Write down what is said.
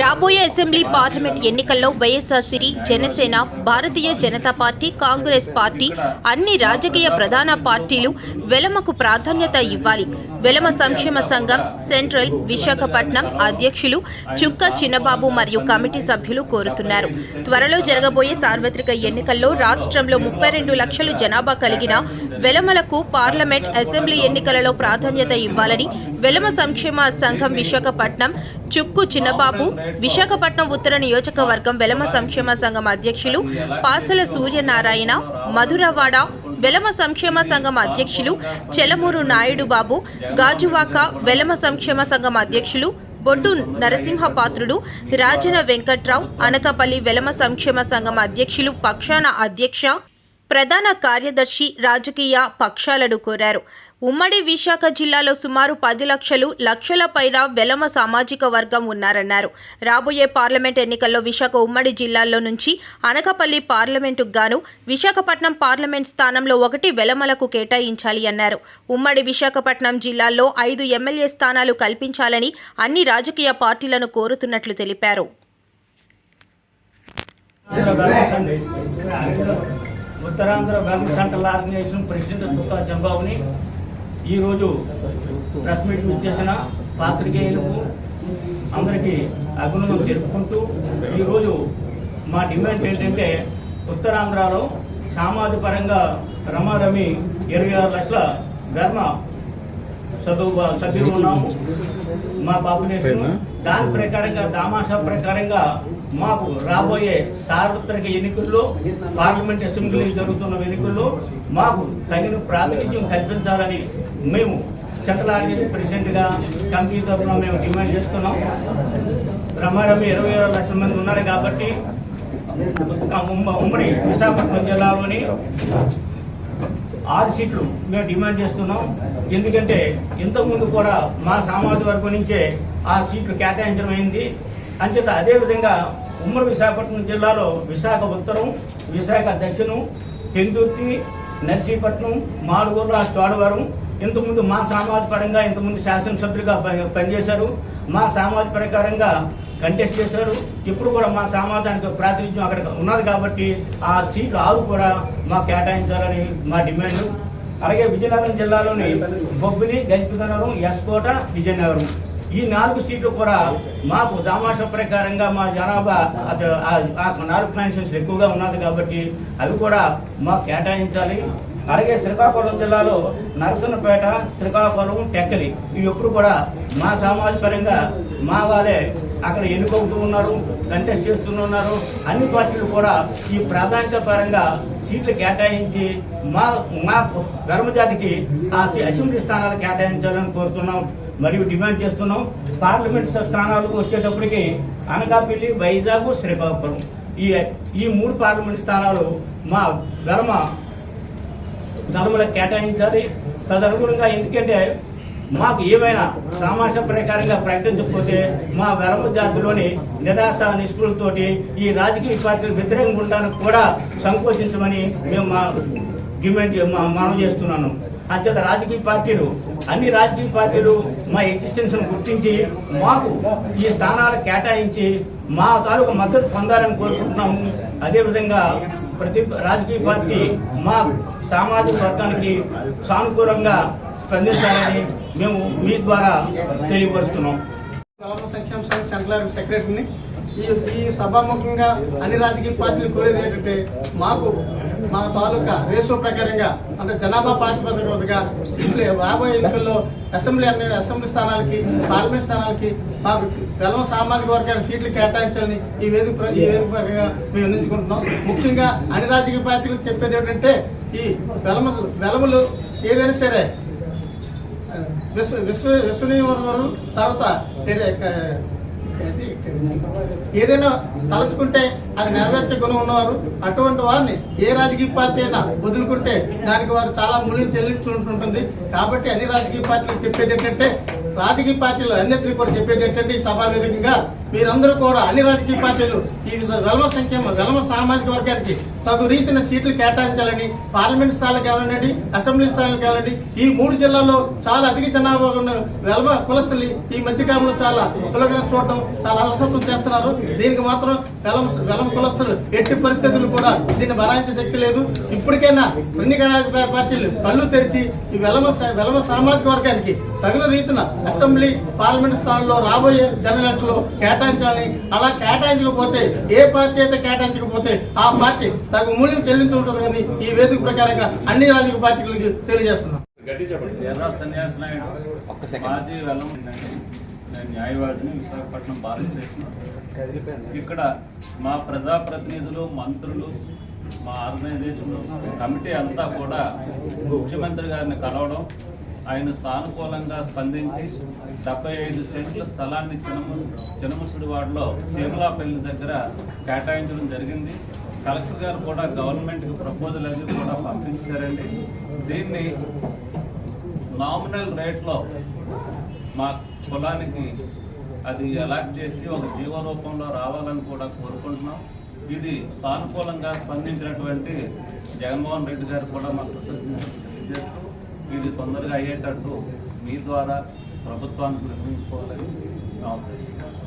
రాబోయే assembly parliament ఎన్నికల్లో YSRCP Janasena Bharatiya Janata party Congress party అన్ని రాజకీయ ప్రధాన పార్టీలు వెలమకు ప్రాధాన్యత ఇవ్వాలి. వెలమ సంక్షేమ సంఘం సెంట్రల్ విశాఖపట్నం అధ్యక్షులు చుక్క చిన్నబాబు మరియు కమిటీ సభ్యులు కోరుతున్నారు. త్వరలో జరగబోయే సార్వత్రిక ఎన్నికల్లో రాష్ట్రంలో ముప్పై రెండు లక్షలు జనాభా కలిగిన వెలమలకు పార్లమెంట్ అసెంబ్లీ ఎన్నికలలో ప్రాధాన్యత ఇవ్వాలని వెలమ సంక్షేమ సంఘం విశాఖపట్నం చుక్కు చిన్నబాబు విశాఖపట్నం ఉత్తర నియోజకవర్గం వెలమ సంక్షేమ సంఘం అధ్యక్షులు పాసల సూర్యనారాయణ మధురవాడ వెలమ సంక్షేమ సంఘం అధ్యక్షులు చెలమూరు నాయుడు బాబు గాజువాక వెలమ సంక్షేమ సంఘం అధ్యక్షులు బొడ్డు నరసింహపాత్రుడు రాజన వెంకట్రావు అనకపల్లి వెలమ సంక్షేమ సంఘం అధ్యక్షులు పక్షాన అధ్యక్ష ప్రధాన కార్యదర్శి రాజకీయ పక్షాలను కోరారు. ఉమ్మడి విశాఖ జిల్లాలో సుమారు పది లక్షలు లక్షల పైన వెలమ సామాజిక వర్గం ఉన్నారన్నారు. రాబోయే పార్లమెంట్ ఎన్నికల్లో విశాఖ ఉమ్మడి జిల్లాల్లో నుంచి అనకపల్లి పార్లమెంటుకు గాను విశాఖపట్నం పార్లమెంట్ స్థానంలో ఒకటి వెలమలకు కేటాయించాలి అన్నారు. ఉమ్మడి విశాఖపట్నం జిల్లాల్లో ఐదు ఎమ్మెల్యే స్థానాలు కల్పించాలని అన్ని రాజకీయ పార్టీలను కోరుతున్నట్లు తెలిపారు. Uttarandhra bank central organisation president తుకా చంబాబుని ఈరోజు ప్రెస్ మీట్ ఇచ్చేసిన పాత్రికేయులకు అందరికీ అభినందనలు తెలుపుకుంటూ ఈరోజు మా డిమాండ్ ఏంటంటే ఉత్తరాంధ్రలో సామాజిక పరంగా రమారమి ఇరవై ఆరు లక్షల ధర్మ చదువు సభ్యులు ఉన్నాము. మా పాపులేషన్ దాని ప్రకారంగా దామాషా ప్రకారంగా మాకు రాబోయే సార్వత్రిక ఎన్నికల్లో పార్లమెంట్ అసెంబ్లీ జరుగుతున్న ఎన్నికల్లో మాకు తగిన ప్రాతినిధ్యం కల్పించాలని మేము సెంట్రల్ ఆర్గనైజేషన్ ప్రెసిడెంట్గా కమిటీ తరఫున మేము డిమాండ్ చేస్తున్నాం. రమారమి ఇరవై ఆరు లక్షల మంది ఉన్నారు కాబట్టి ఉమ్మడి విశాఖపట్నం జిల్లాలోని ఆరు సీట్లు మేము డిమాండ్ చేస్తున్నాం. ఎందుకంటే ఇంతకుముందు కూడా మా సామాజిక వర్గం నుంచే ఆ సీట్లు కేటాయించడం అయింది అంచేత అదేవిధంగా ఉమ్మడి విశాఖపట్నం జిల్లాలో విశాఖ ఉత్తరం విశాఖ దక్షిణం పెందుర్తి నర్సీపట్నం మాడుగుల చోడవరం ఇంతకుముందు మా సామాజిక పరంగా ఇంతకుముందు శాసనసభ్యులుగా ప- పనిచేశారు. మా సామాజిక ప్రకారంగా కంటెస్ట్ చేశారు. ఇప్పుడు కూడా మా సమాజానికి ప్రాతినిధ్యం అక్కడ ఉన్నది కాబట్టి ఆ సీట్లు ఆరు కూడా మాకు కేటాయించాలని మా డిమాండ్. అలాగే విజయనగరం జిల్లాలోని బొబ్బిలి గజపతినగరం ఎస్కోట విజయనగరం. ఈ నాలుగు సీట్లు కూడా మాకు దామాష ప్రకారంగా మా జనాభా ఆ- నాలుగు కాన్స్టిట్యూన్స్ ఎక్కువగా ఉన్నది కాబట్టి అవి కూడా మాకు కేటాయించాలి. అలాగే శ్రీకాకుళం జిల్లాలో నరసన్నపేట శ్రీకాకుళం టెక్కలి ఇవి ఎప్పుడు కూడా మా సామాజిక పరంగా మా వాళ్ళే అక్కడ ఎన్నుకుంటూ ఉన్నారు కంటెస్ట్ చేస్తున్నారు అన్ని పార్టీలు కూడా ఈ ప్రాధాన్యత పరంగా సీట్లు కేటాయించి మా మా ధర్మజాతికి ఆ అసెంబ్లీ స్థానాలు కేటాయించాలని కోరుతున్నాం. మరియు డిమాండ్ చేస్తున్నాం. పార్లమెంట్ స్థానాలకు వచ్చేటప్పటికి అనకాపల్లి వైజాగ్ శ్రీకాకుళం. ఈ ఈ మూడు పార్లమెంట్ స్థానాలు మా ధర్మ ధర్మలకు కేటాయించాలి. తదనుగుణంగా ఎందుకంటే మాకు ఏమైనా సామాస ప్రకారంగా ప్రకటించకపోతే మా వెరమ జాతిలోని నిరాశ నిష్ఠులతోటి ఈ రాజకీయ పార్టీలు వ్యతిరేకంగా ఉండడానికి కూడా సంకోచించమని మేము మా డిమాండ్ మనం చేస్తున్నాను. అంతేత రాజకీయ పార్టీలు అన్ని రాజకీయ పార్టీలు మా ఎగ్జిస్టెన్స్ గుర్తించి మాకు ఈ స్థానాలు కేటాయించి మా తాలూకు మద్దతు పొందాలని కోరుకుంటున్నాము. అదేవిధంగా ప్రతి రాజకీయ పార్టీ మా సామాజిక వర్గానికి సానుకూలంగా స్పందించాలని మేము మీ ద్వారా తెలియపరుస్తున్నాం. సంక్షేమ సంఘ సెక్రటరీని ఈ ఈ సభాముఖంగా అన్ని రాజకీయ పార్టీలు కోరేది ఏంటంటే మాకు మా తాలూకా రేషో ప్రకారంగా అంటే జనాభా ప్రాతిపదికగా సీట్లు రాబోయే ఎన్నికల్లో అసెంబ్లీ అనే అసెంబ్లీ స్థానాలకి పార్లమెంట్ స్థానాలకి మాకు వెలమ సామాజిక వర్గాల సీట్లు కేటాయించాలని ఈ వేదిక ఈ వేదిక పరంగా మేము అందించుకుంటున్నాం ముఖ్యంగా అన్ని రాజకీయ పార్టీలు చెప్పేది ఏంటంటే ఈ వెలమ వెలములు ఏదైనా సరే విశ్వ విశ్వ విశ్వనీయవరం తర్వాత వేరే ఏదైనా తలుచుకుంటే అది నెరవేర్చే గుణం ఉన్నవారు అటువంటి వారిని ఏ రాజకీయ పార్టీ అయినా వదులుకుంటే దానికి వారు చాలా మూల్యం చెల్లించుంటుంది కాబట్టి అన్ని రాజకీయ పార్టీలు చెప్పేది ఏంటంటే రాజకీయ పార్టీలు అన్నింటినీ కూడా చెప్పేది ఏంటంటే ఈ సభా వేదికగా మీరందరూ కూడా అన్ని రాజకీయ పార్టీలు ఈ వెలమ సంక్షేమ వెలమ సామాజిక వర్గానికి తగు రీతిన సీట్లు కేటాయించాలని పార్లమెంట్ స్థాయిలో కావాలండి అసెంబ్లీ స్థాయిలో కావాలండి ఈ మూడు జిల్లాల్లో చాలా అధిక జనాభా ఉన్న వెలమ కులస్తులు ఈ మధ్యకాలంలో చాలా సులభంగా చూడటం చాలా అలసత్వం చేస్తున్నారు. దీనికి మాత్రం వెలమ వెలమ కులస్తులు ఎట్టి పరిస్థితులు కూడా దీన్ని బలాయించే శక్తి లేదు. ఇప్పటికైనా అన్ని రాజకీయ పార్టీలు కళ్ళు తెరిచి ఈ వెలమ వెలమ సామాజిక వర్గానికి తగిన రీతిన అసెంబ్లీ పార్లమెంట్ స్థానంలో రాబోయే జనరల్లో కేటాయించాలని అలా కేటాయించకపోతే ఏ పార్టీ అయితే కేటాయించకపోతే ఆ పార్టీ తగు మూల్యం కానీ ఈ వేదిక ప్రకారంగా అన్ని రాజకీయ పార్టీలకు తెలియజేస్తున్నాం. నేను న్యాయవాదిని విశాఖపట్నం బార్ స్టేషన్ ఇక్కడ మా ప్రజాప్రతినిధులు మంత్రులు మా ఆర్గనైజేషన్ కమిటీ అంతా కూడా ముఖ్యమంత్రి గారిని కలవడం ఆయన సానుకూలంగా స్పందించి డెబ్బై ఐదు సెంట్ల స్థలాన్ని చినము చినముసుడి వాడలో చీమలాపల్లి దగ్గర కేటాయించడం జరిగింది. కలెక్టర్ గారు కూడా గవర్నమెంట్కి ప్రపోజల్ అది కూడా పంపించారండి. దీన్ని నామినల్ రేట్లో మా కులానికి అది అలాట్ చేసి ఒక జీవ రూపంలో రావాలని కూడా కోరుకుంటున్నాం. ఇది సానుకూలంగా స్పందించినటువంటి జగన్మోహన్ రెడ్డి గారు కూడా మాకు కృతజ్ఞతలు తెలియజేస్తూ ఇది తొందరగా అయ్యేటట్టు మీ ద్వారా ప్రభుత్వానికి నిర్మించుకోవాలని నా ఉద్దేశం.